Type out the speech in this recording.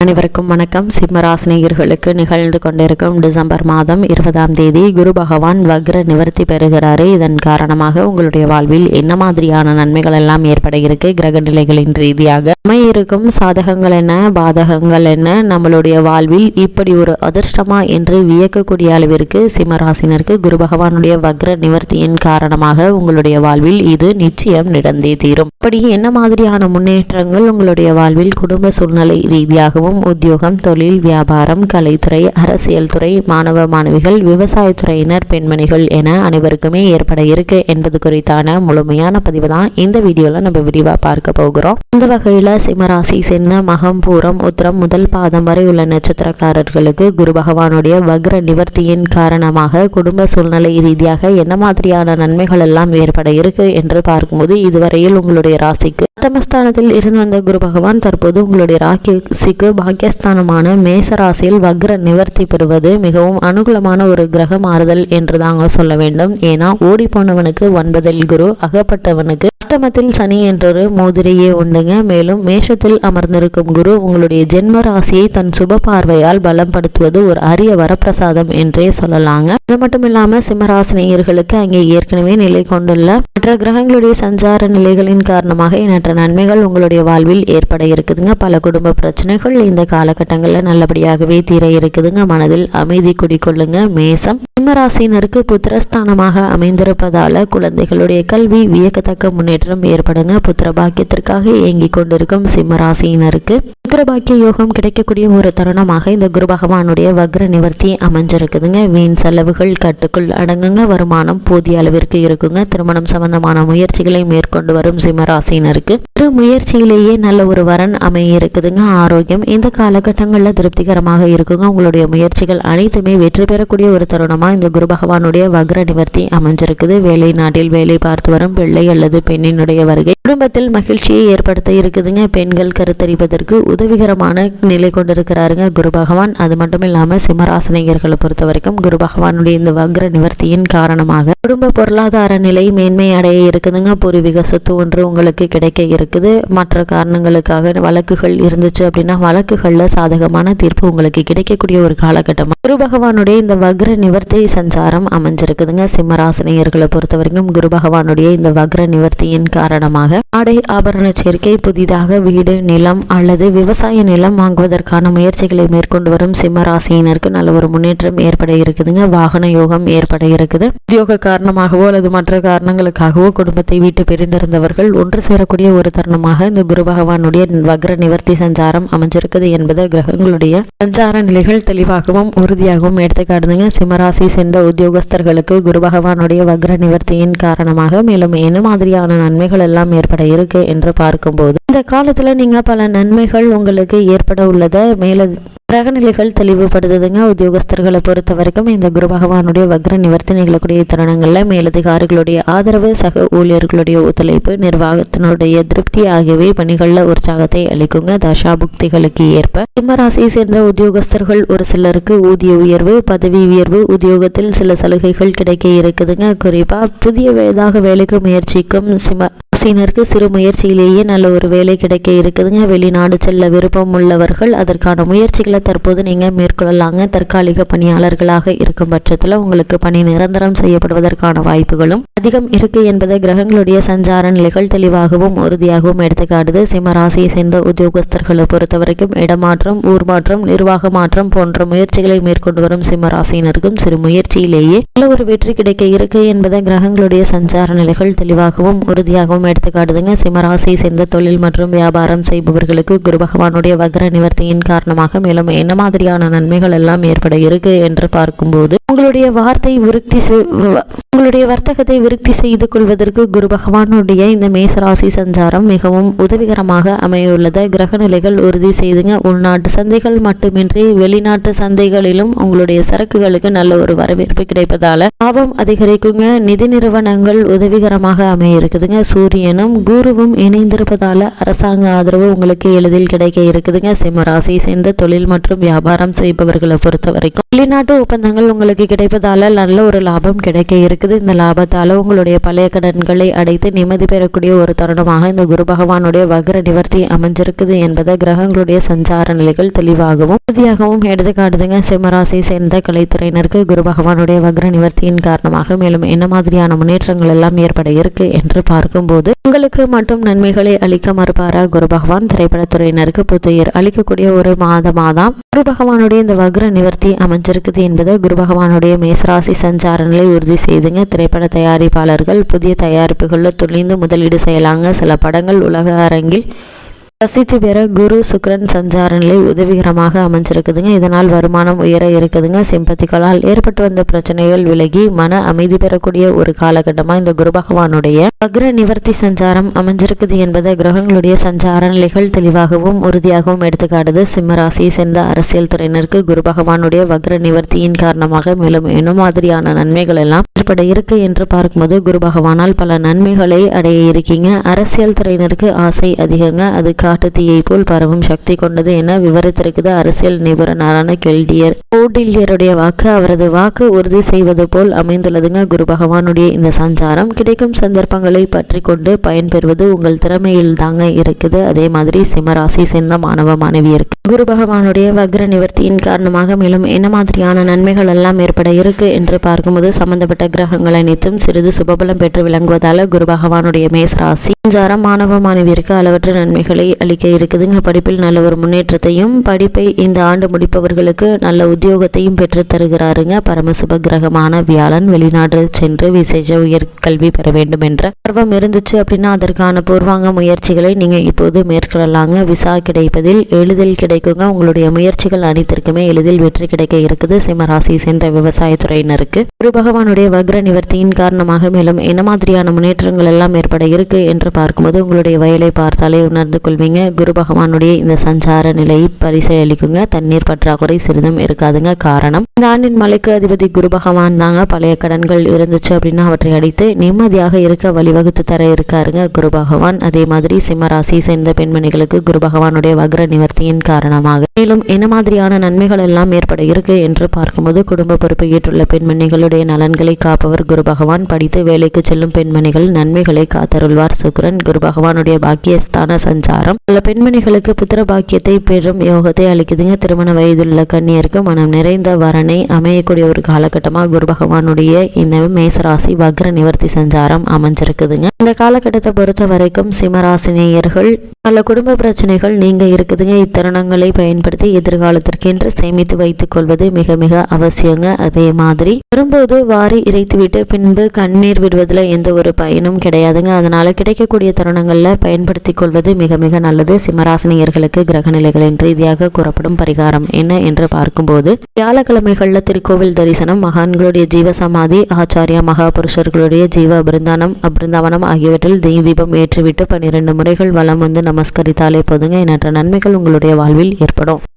அனைவருக்கும் வணக்கம். சிம்மராசினியர்களுக்கு நிகழ்ந்து கொண்டிருக்கும் டிசம்பர் மாதம் இருபதாம் தேதி குரு பகவான் வக்ர நிவர்த்தி பெறுகிறாரு. இதன் காரணமாக உங்களுடைய வாழ்வில் என்ன மாதிரியான நன்மைகள் எல்லாம் ஏற்பட இருக்கு கிரக நிலைகளின் ரீதியாக இருக்கும் சாதகங்கள் என்ன? பாதகங்கள் என்ன? நம்மளுடைய வாழ்வில் இப்படி ஒரு அதிர்ஷ்டமா என்று வியக்கக்கூடிய அளவிற்கு சிம்மராசினருக்கு குரு பகவானுடைய வக்ர நிவர்த்தியின் காரணமாக உங்களுடைய வாழ்வில் இது நிச்சயம் நடந்தே தீரும். அப்படி என்ன மாதிரியான முன்னேற்றங்கள் உங்களுடைய வாழ்வில் குடும்ப சூழ்நிலை ரீதியாகவும் உத்தியோகம் தொழில் வியாபாரம் கலைத்துறை அரசியல் துறை மாணவ மாணவிகள் விவசாயத்துறையினர் பெண்மணிகள் என அனைவருக்குமே ஏற்பட இருக்கு என்பது குறித்தான முழுமையான பதிவு தான் இந்த வீடியோவில் நம்ம விரிவாக பார்க்க போகிறோம். இந்த வகையில் சிம்மராசி சேர்ந்த மகம் பூரம் உத்திரம் முதல் பாதம் வரை உள்ள நட்சத்திரக்காரர்களுக்கு குரு பகவானுடைய வக்ர நிவர்த்தியின் காரணமாக குடும்ப சூழ்நிலை ரீதியாக என்ன மாதிரியான நன்மைகள் எல்லாம் ஏற்பட இருக்கு என்று பார்க்கும்போது இதுவரையில் உங்களுடைய ராசிக்கு அஷ்டமஸ்தானத்தில் இருந்து வந்த குரு பகவான் தற்போது உங்களுடைய ராசிக்கு பாக்கியஸ்தானமான மேசராசியில் வக்ர நிவர்த்தி பெறுவது மிகவும் அனுகூலமான ஒரு கிரக மாறுதல் என்று தாங்க சொல்ல வேண்டும். ஏன்னா ஓடி போனவனுக்கு ஒன்பதில் குரு அகப்பட்டவனுக்கு அஷ்டமத்தில் சனி என்றொரு மோதிரையே உண்டுங்க. மேலும் மேஷத்தில் அமர்ந்திருக்கும் குரு உங்களுடைய ஜென்ம ராசியை தன் சுப பார்வையால் பலப்படுத்துவது ஒரு அரிய வரப்பிரசாதம் என்றே சொல்லலாங்க. இது மட்டும் இல்லாம சிம்மராசினியர்களுக்கு அங்கே ஏற்கனவே நிலை கொண்டுள்ள மற்ற கிரகங்களுடைய சஞ்சார நிலைகளின் காரணமாக எண்ணற்ற நன்மைகள் உங்களுடைய வாழ்வில் ஏற்பட இருக்குதுங்க. பல குடும்ப பிரச்சனைகள் இந்த காலகட்டங்களில் நல்லபடியாகவே தீர இருக்குதுங்க. மனதில் அமைதி குடிக்கொள்ளுங்க. மேசம் சிம்மராசினருக்கு புத்திரஸ்தானமாக அமைந்திருப்பதால குழந்தைகளுடைய கல்வி வியக்கத்தக்க முன்னேற்றம் ஏற்படுங்க. புத்திர பாக்கியத்திற்காக இயங்கிக் கொண்டிருக்கும் சிம்மராசினருக்கு புத்திர பாக்கிய யோகம் கிடைக்கக்கூடிய ஒரு தருணமாக இந்த குரு பகவானுடைய வக்ர நிவர்த்தி அமைஞ்சிருக்குதுங்க. வீண் செலவுகள் கட்டுக்குள் அடங்குங்க. வருமானம் போதிய அளவிற்கு இருக்குங்க. திருமணம் சம்பந்தமான முயற்சிகளை மேற்கொண்டு வரும் சிம்மராசினருக்கு திரு முயற்சியிலேயே நல்ல ஒரு வரன் அமைய இருக்குதுங்க. ஆரோக்கியம் இந்த காலகட்டங்களில் திருப்திகரமாக இருக்குங்க. உங்களுடைய முயற்சிகள் அனைத்துமே வெற்றி பெறக்கூடிய ஒரு தருணமாக இந்த குரு பகவானுடைய வக்ர நிவர்த்தி அமைஞ்சிருக்குது. வேலை நாட்டில் வேலை பார்த்து வரும் பிள்ளை அல்லது பெண்ணினுடைய வருகை குடும்பத்தில் மகிழ்ச்சியை ஏற்படுத்த இருக்குதுங்க. பெண்கள் கருத்தரிப்பதற்கு உதவிகரமான நிலை கொண்டிருக்கிறாருங்க குரு பகவான். அது மட்டும் இல்லாமல் சிம்மராசனிகர்களை பொறுத்த வரைக்கும் குரு பகவானுடைய இந்த வக்ர நிவர்த்தியின் காரணமாக குடும்ப பொருளாதார நிலை மேன்மை அடைய இருக்குதுங்க. பூர்வீக சொத்து ஒன்று உங்களுக்கு கிடைக்க இருக்குது. மற்ற காரணங்களுக்காக வழக்குகள் இருந்துச்சு அப்படின்னா வழக்கு வழக்குகளில் சாதகமான தீர்ப்பு உங்களுக்கு கிடைக்கக்கூடிய ஒரு காலகட்டம்? குரு பகவானுடைய இந்த வக்ர நிவர்த்தி சஞ்சாரம் அமைஞ்சிருக்குதுங்க. சிம்மராசினியர்களை பொறுத்த வரைக்கும் குரு பகவானுடைய இந்த வக்ர நிவர்த்தியின் காரணமாக ஆடை ஆபரண சேர்க்கை புதிதாக வீடு நிலம் அல்லது விவசாய நிலம் வாங்குவதற்கான முயற்சிகளை மேற்கொண்டு வரும் சிம்மராசியினருக்கு நல்ல ஒரு முன்னேற்றம் ஏற்பட இருக்குதுங்க. வாகன யோகம் ஏற்பட இருக்குது. உத்தியோக காரணமாகவோ அல்லது மற்ற காரணங்களுக்காகவோ குடும்பத்தை வீட்டு பிரிந்திருந்தவர்கள் ஒன்று சேரக்கூடிய ஒரு தருணமாக இந்த குரு பகவானுடைய வக்ர நிவர்த்தி சஞ்சாரம் அமைஞ்சிருக்கு. இருக்குது என்பது கிரகங்களுடைய சஞ்சார நிலைகள் தெளிவாகவும் உறுதியாகவும் எடுத்துக்காட்டுதுங்க. சிம்மராசி சேர்ந்த உத்தியோகஸ்தர்களுக்கு குரு பகவானுடைய வக்ர நிவர்த்தியின் காரணமாக மேலும் என்ன மாதிரியான நன்மைகள் எல்லாம் ஏற்பட இருக்கு என்று பார்க்கும்போது இந்த காலத்துல நீங்க பல நன்மைகள் உங்களுக்கு ஏற்பட உள்ளதை மேல கிரகநிலைகள் தெளிவுபடுத்துதுங்க. உத்தியோகஸ்தர்களை பொறுத்த வரைக்கும் இந்த குரு பகவானுடைய வக்ர நிவர்த்தி நிகழக்கூடிய தருணங்களில் மேலதிகாரிகளுடைய ஆதரவு சக ஊழியர்களுடைய ஒத்துழைப்பு நிர்வாகத்தினுடைய திருப்தி ஆகியவை பணிகளில் உற்சாகத்தை அளிக்குங்க. தசாபுக்திகளுக்கு ஏற்ப. சிம்மராசியை சேர்ந்த உத்தியோகஸ்தர்கள் ஒரு சிலருக்கு ஊதிய உயர்வு பதவி உயர்வு உத்தியோகத்தில் சில சலுகைகள் கிடைக்க இருக்குதுங்க. குறிப்பா புதிய வயதாக வேலைக்கு முயற்சிக்கும் சிம்ம ராசினருக்கு சிறு முயற்சியிலேயே நல்ல ஒரு வேலை கிடைக்க இருக்குதுங்க. வெளிநாடு செல்ல விருப்பம் உள்ளவர்கள் அதற்கான முயற்சிகளை தற்போது நீங்கள் மேற்கொள்ளலாங்க. தற்காலிக பணியாளர்களாக இருக்கும் பட்சத்தில் உங்களுக்கு பணி நிரந்தரம் செய்யப்படுவதற்கான வாய்ப்புகளும் அதிகம் இருக்கு என்பதை கிரகங்களுடைய சஞ்சார நிலைகள் தெளிவாகவும் உறுதியாகவும் எடுத்துக்காட்டுது. சிம்ம ராசியை சேர்ந்த உத்தியோகஸ்தர்களை பொறுத்த வரைக்கும் இடமாற்றம் ஊர் மாற்றம் நிர்வாக மாற்றம் போன்ற முயற்சிகளை மேற்கொண்டு வரும் சிம்ம ராசியினருக்கும் சிறு முயற்சியிலேயே நல்ல ஒரு வெற்றி கிடைக்க இருக்கு என்பதை கிரகங்களுடைய சஞ்சார நிலைகள் தெளிவாகவும் உறுதியாகவும் எடுத்துக்காட்டுதுங்க. சிம்மராசியை சேர்ந்த தொழில் மற்றும் வியாபாரம் செய்பவர்களுக்கு குரு பகவானுடைய வக்ர நிவர்த்தியின் காரணமாக மேலும் என்ன மாதிரியான நன்மைகள் எல்லாம் ஏற்பட இருக்கு என்று பார்க்கும்போது உங்களுடைய வார்த்தை விருத்தி உங்களுடைய வர்த்தகத்தை விருத்தி செய்து கொள்வதற்கு குரு பகவானுடைய இந்த மேசராசி சஞ்சாரம் மிகவும் உதவிகரமாக அமையுள்ளது. கிரக நிலைகள் உறுதி செய்துங்க. உள்நாட்டு சந்தைகள் மட்டுமின்றி வெளிநாட்டு சந்தைகளிலும் உங்களுடைய சரக்குகளுக்கு நல்ல ஒரு வரவேற்பு கிடைப்பதால லாபம் அதிகரிக்குங்க. நிதி நிறுவனங்கள் உதவிகரமாக அமைய இருக்குதுங்க. சூரிய சூரியனும் குருவும் இணைந்திருப்பதால அரசாங்க ஆதரவு உங்களுக்கு எளிதில் கிடைக்க இருக்குதுங்க. சிம்மராசி சேர்ந்த தொழில் மற்றும் வியாபாரம் செய்பவர்களை பொறுத்த வரைக்கும் வெளிநாட்டு ஒப்பந்தங்கள் உங்களுக்கு கிடைப்பதால நல்ல ஒரு லாபம் கிடைக்க இருக்குது. இந்த லாபத்தால உங்களுடைய பழைய கடன்களை அடைத்து நிம்மதி பெறக்கூடிய ஒரு தருணமாக இந்த குரு பகவானுடைய வக்ர நிவர்த்தி அமைஞ்சிருக்குது என்பதை கிரகங்களுடைய சஞ்சார நிலைகள் தெளிவாகவும் உறுதியாகவும் எடுத்துக்காட்டுதுங்க சிம்மராசியை சேர்ந்த கலைத்துறையினருக்கு குரு பகவானுடைய வக்ர நிவர்த்தியின் காரணமாக மேலும் என்ன மாதிரியான முன்னேற்றங்கள் எல்லாம் ஏற்பட இருக்கு என்று பார்க்கும்போது உங்களுக்கு மட்டும் நன்மைகளை அளிக்க மறுப்பாரா குரு பகவான். திரைப்படத்துறையினருக்கு புத்துயிர் அளிக்கக்கூடிய ஒரு மாதமாதாம் குரு பகவானுடைய இந்த வக்ர நிவர்த்தி அமைஞ்சிருக்குது என்பதை குரு பகவானுடைய மேசராசி சஞ்சார நிலை உறுதி செய்துங்க. திரைப்பட தயாரிப்பாளர்கள் புதிய தயாரிப்புகளில் துணிந்து முதலீடு செய்யலாங்க. சில படங்கள் உலக அரங்கில் ரசித்து பெற குரு சுக்ரன் சஞ்சார நிலை உதவிகரமாக அமைஞ்சிருக்குதுங்க. இதனால் வருமானம் உயர இருக்குதுங்க. சிம்பத்திகளால் ஏற்பட்டு வந்த பிரச்சனைகள் விலகி மன அமைதி பெறக்கூடிய ஒரு காலகட்டமாக இந்த குரு பகவானுடைய வக்ர நிவர்த்தி சஞ்சாரம் அமைஞ்சிருக்குது என்பதை கிரகங்களுடைய சஞ்சார நிலைகள் தெளிவாகவும் உறுதியாகவும் எடுத்துக்காட்டுது. சிம்ம ராசியை சேர்ந்த அரசியல் துறையினருக்கு குரு பகவானுடைய வக்ர நிவர்த்தியின் காரணமாக மேலும் என்ன மாதிரியான நன்மைகள் எல்லாம் ஏற்பட இருக்கு என்று பார்க்கும்போது குரு பகவானால் பல நன்மைகளை அடைய இருக்கீங்க. அரசியல் துறையினருக்கு ஆசை அதிகங்க. அதுக்கு காட்டுத்தீயை போல் பரவும் சக்தி கொண்டது என விவரித்திருக்குது அரசியல் நிபுணரான கெல்டியர். ஓடில்யருடைய வாக்கு அவரது வாக்கு உறுதி செய்வது போல் அமைந்துள்ளதுங்க. குரு பகவானுடைய இந்த சஞ்சாரம் கிடைக்கும் சந்தர்ப்பங்களை பற்றி கொண்டு பயன்பெறுவது உங்கள் திறமையில் தாங்க இருக்குது. அதே மாதிரி சிம்மராசி சேர்ந்த மாணவ மாணவியருக்கு. குரு பகவானுடைய வக்ர நிவர்த்தியின் காரணமாக மேலும் என்ன மாதிரியான நன்மைகள் எல்லாம் ஏற்பட இருக்கு என்று பார்க்கும்போது சம்பந்தப்பட்ட கிரகங்கள் அனைத்தும் சிறிது சுபபலம் பெற்று விளங்குவதால குரு பகவானுடைய மேசராசி. சஞ்சாரம் மாணவ மாணவியருக்கு அளவற்ற நன்மைகளை அளிக்க இருக்குதுங்க. படிப்பில் நல்ல ஒரு முன்னேற்றத்தையும் படிப்பை இந்த ஆண்டு முடிப்பவர்களுக்கு நல்ல உத்தியோகத்தையும் பெற்று தருகிறாருங்க. பரமசுப கிரகமான வியாழன் வெளிநாடு சென்று விசேஷ உயர்கல்வி பெற வேண்டும் என்ற ஆர்வம் இருந்துச்சு அப்படின்னா அதற்கான பூர்வாங்க முயற்சிகளை நீங்கள் இப்போது மேற்கொள்ளலாங்க. விசா கிடைப்பதில் எளிதில் கிடைக்குங்க. உங்களுடைய முயற்சிகள் அனைத்திற்குமே எளிதில் வெற்றி கிடைக்க இருக்குது. சிம்மராசி சேர்ந்த விவசாயத்துறையினருக்கு குரு பகவானுடைய வக்ர நிவர்த்தியின் காரணமாக மேலும் என்ன மாதிரியான முன்னேற்றங்கள் எல்லாம் ஏற்பட இருக்கு என்று பார்க்கும்போது உங்களுடைய வயலை பார்த்தாலே உணர்ந்து கொள்வீங்க. குரு பகவானுடைய இந்த சஞ்சார நிலையை பரிசீலிக்குங்க. தண்ணீர் பற்றாக்குறை சிறிதும் இருக்காதுங்க. காரணம் இந்த ஆண்டின் மலைக்கு அதிபதி குரு பகவான் தாங்க. பழைய கடன்கள் இருந்துச்சு அப்படின்னா அவற்றை அடித்து நிம்மதியாக இருக்க வழிவகுத்து தர இருக்காருங்க குரு பகவான். அதே மாதிரி சிம்மராசியை சேர்ந்த பெண்மணிகளுக்கு குரு பகவானுடைய வக்ர நிவர்த்தியின் காரணமாக. மேலும் என்ன மாதிரியான நன்மைகள் எல்லாம் ஏற்பட இருக்கு என்று பார்க்கும்போது குடும்ப பொறுப்பு ஏற்றுள்ள பெண்மணிகளுடைய நலன்களை காப்பவர் குரு பகவான். படித்து வேலைக்கு செல்லும் பெண்மணிகள் நன்மைகளை காத்தருள்வார். சுக்ரன் குரு பகவானுடைய பாக்கியஸ்தான சஞ்சாரம். பல பெண்மணிகளுக்கு புத்திர பாக்கியத்தை பெறும் யோகத்தை அளிக்குதுங்க. திருமண வயதுள்ள கன்னியருக்கு மனம் நிறைந்த வரனை அமையக்கூடிய ஒரு காலகட்டமாக குரு பகவானுடைய இந்த மேசராசி வக்ர நிவர்த்தி சஞ்சாரம் அமைஞ்சிருக்குதுங்க. இந்த காலகட்டத்தை பொறுத்த வரைக்கும் சிம்மராசினியர்கள் பல குடும்ப பிரச்சனைகள் நீங்க இருக்குதுங்க. இத்தருணங்களை பயன்படுத்தி எதிர்காலத்திற்கென்று சேமித்து வைத்துக் கொள்வது மிக மிக அவசியங்க. அதே மாதிரி வரும்போது வாரி இறைத்துவிட்டு பின்பு கண்ணீர் விடுவதில் எந்த ஒரு பயனும் கிடையாதுங்க. அதனால கிடைக்கக்கூடிய தருணங்களில் பயன்படுத்தி கொள்வது மிக மிக நல்லது. சிம்மராசினியர்களுக்கு கிரகநிலைகளின் ரீதியாக கூறப்படும் பரிகாரம் என்ன என்று பார்க்கும்போது வியாழக்கிழமைகளில் திருக்கோவில் தரிசனம் மகான்களுடைய ஜீவசமாதி ஆச்சாரியா மகாபுருஷர்களுடைய ஜீவ பிருந்தானம் அபிருந்தாவனம் ஆகியவற்றில் தீ தீபம் ஏற்றிவிட்டு பன்னிரண்டு முறைகள் வலம் வந்து நமஸ்கரித்தாலே போதுங்க. எண்ணற்ற நன்மைகள் உங்களுடைய வாழ்வில் ஏற்படும்.